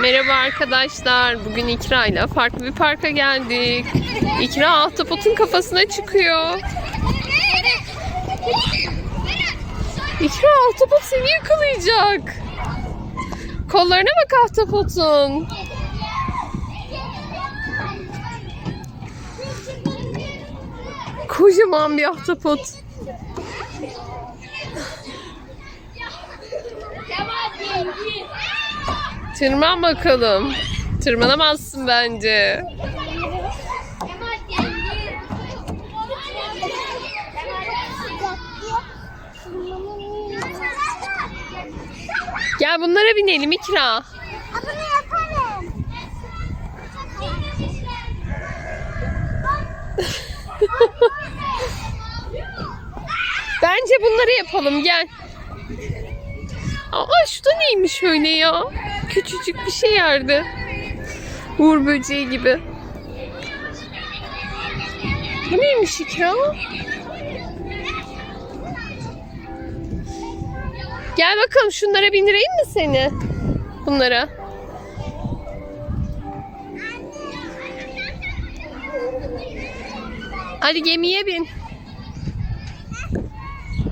Merhaba arkadaşlar. Bugün İkra ile farklı bir parka geldik. İkra ahtapotun kafasına çıkıyor. İkra ahtapot seni yakalayacak. Kollarına bak ahtapotun. Kocaman bir ahtapot. Tırman bakalım. Tırmanamazsın bence. Gel bunlara binelim İkra. Bence bunları yapalım gel. Aa şu da neymiş öyle ya? Küçücük bir şey yerde. Uğur böceği gibi. Bu neymiş İkra? Gel bakalım şunlara bindireyim mi seni? Bunlara. Hadi gemiye bin.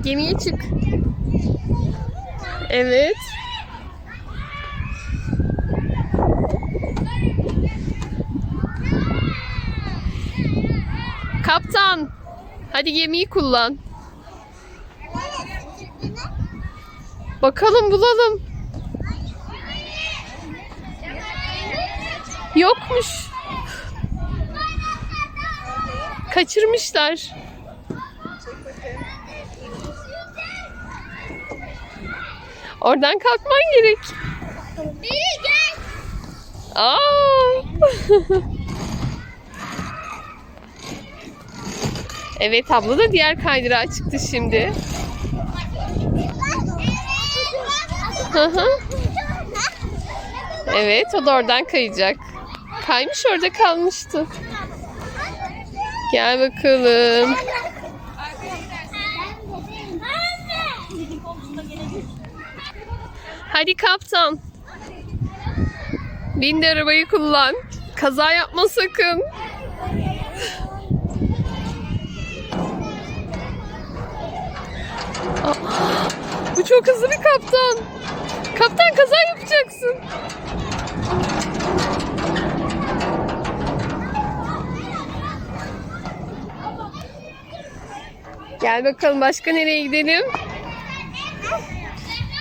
Gemiye çık. Evet. Kaptan. Hadi gemiyi kullan. Bakalım bulalım. Yokmuş. Kaçırmışlar. Oradan kalkman gerek. Biri gel. Aa! evet abla da diğer kaydırağa çıktı şimdi. Hı hı. Evet o da oradan kayacak. Kaymış orada kalmıştı. Gel bakalım. Hadi kaptan. Bin de arabayı kullan. Kaza yapma sakın. Aa, bu çok hızlı bir kaptan. Kaptan kaza yapacaksın. Gel bakalım başka nereye gidelim?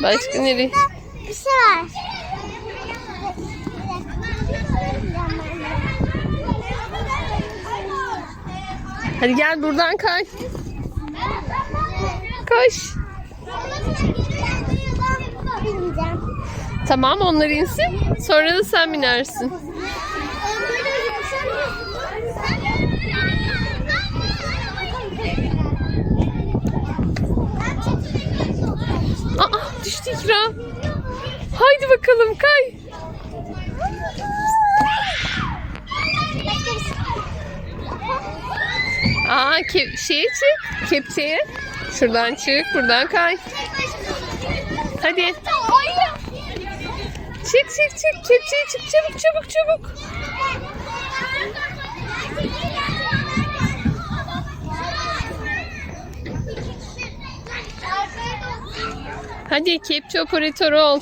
Başka nereye? Bir şey var. Hadi gel buradan kay. Koş. Tamam onlar insin. Sonra da sen binersin. Aa düştü ikra. Haydi bakalım kay. Aa ke- şeye çık. Kepçeye. Şuradan çık. Buradan kay. Hadi. Çık çık çık. Kepçeye çık. Çabuk çabuk çabuk. Hadi kepçe operatörü ol.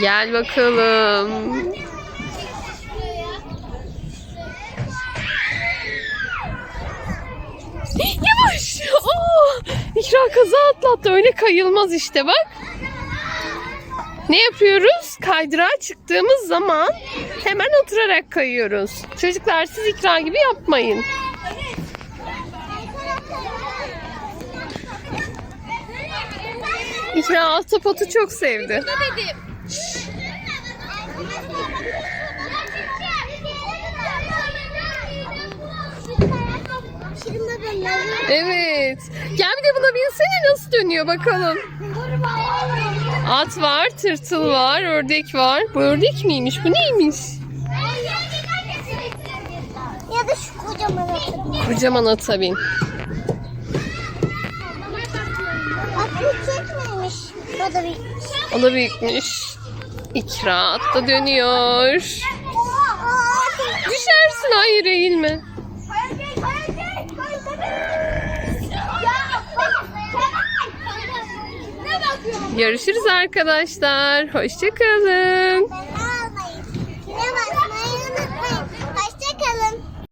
Gel bakalım. Aa, İkra kaza atlattı. Öyle kayılmaz işte bak. Ne yapıyoruz? Kaydırağa çıktığımız zaman hemen oturarak kayıyoruz. Çocuklar siz ikra gibi yapmayın. İkra ahtapotu çok sevdi. Şimdi bunları Evet. Gel bir de buna binsene nasıl dönüyor bakalım. At var, tırtıl var, ördek var. Bu ördek miymiş? Bu neymiş? Ya da şu kocaman atabilirim. Kocaman ata bin. Küçük müymüş? O da bir. O da büyükmüş. İkra atla dönüyor. Düşersin hayır eğilme. Görüşürüz arkadaşlar. Hoşçakalın.